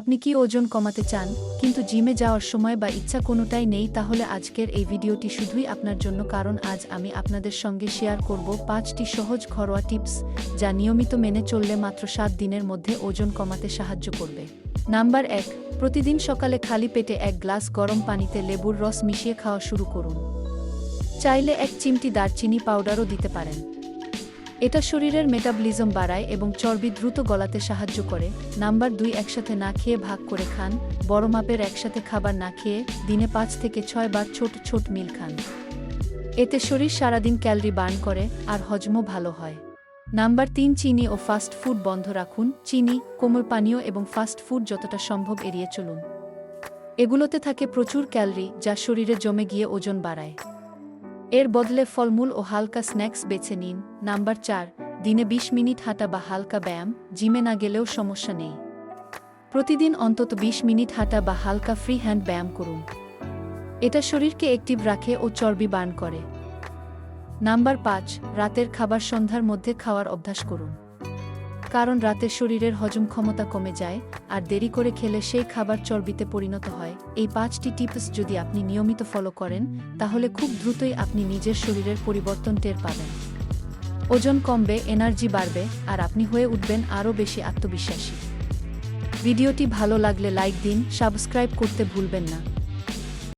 আপনি কি ওজন কমাতে চান, কিন্তু জিমে যাওয়ার সময় বা ইচ্ছা কোনোটাই নেই, তাহলে আজকের এই ভিডিওটি শুধুই আপনার জন্য, কারণ আজ আমি আপনাদের সঙ্গে শেয়ার করব পাঁচটি সহজ ঘরোয়া টিপস, যা নিয়মিত মেনে চললে মাত্র সাত দিনের মধ্যে ওজন কমাতে সাহায্য করবে। নাম্বার এক, প্রতিদিন সকালে খালি পেটে এক গ্লাস গরম পানিতে লেবুর রস মিশিয়ে খাওয়া শুরু করুন। চাইলে এক চিমটি দারচিনি পাউডারও দিতে পারেন। এটা শরীরের মেটাবলিজম বাড়ায় এবং চর্বি দ্রুত গলাতে সাহায্য করে। নাম্বার দুই, একসাথে না খেয়ে ভাগ করে খান। বড় মাপের একসাথে খাবার না খেয়ে দিনে পাঁচ থেকে ছয় বার ছোট ছোট মিল খান। এতে শরীর সারাদিন ক্যালরি বার্ন করে আর হজমও ভালো হয়। নাম্বার তিন, চিনি ও ফাস্ট ফুড বন্ধ রাখুন। চিনি, কোমল পানীয় এবং ফাস্ট ফুড যতটা সম্ভব এড়িয়ে চলুন। এগুলোতে থাকে প্রচুর ক্যালরি যা শরীরে জমে গিয়ে ওজন বাড়ায়। এর বদলে ফলমূল ও হালকা স্ন্যাক্স বেছে নিন। নাম্বার চার, দিনে ২০ মিনিট হাঁটা বা হালকা ব্যায়াম, জিমে না গেলেও সমস্যা নেই। প্রতিদিন অন্তত ২০ মিনিট হাঁটা বা হালকা ফ্রি হ্যান্ড ব্যায়াম করুন। এটা শরীরকে অ্যাক্টিভ রাখে ও চর্বি বার্ন করে। নাম্বার পাঁচ, রাতের খাবার সন্ধ্যার মধ্যে খাওয়ার অভ্যাস করুন। কারণ রাতে শরীরের হজম ক্ষমতা কমে যায়, আর দেরি করে খেলে সেই খাবার চর্বিতে পরিণত হয়। এই পাঁচটি টিপস যদি আপনি নিয়মিত ফলো করেন, তাহলে খুব দ্রুতই আপনি নিজের শরীরের পরিবর্তন টের পাবেন। ওজন কমবে, এনার্জি বাড়বে, আর আপনি হয়ে উঠবেন আরও বেশি আত্মবিশ্বাসী। ভিডিওটি ভালো লাগলে লাইক দিন, সাবস্ক্রাইব করতে ভুলবেন না।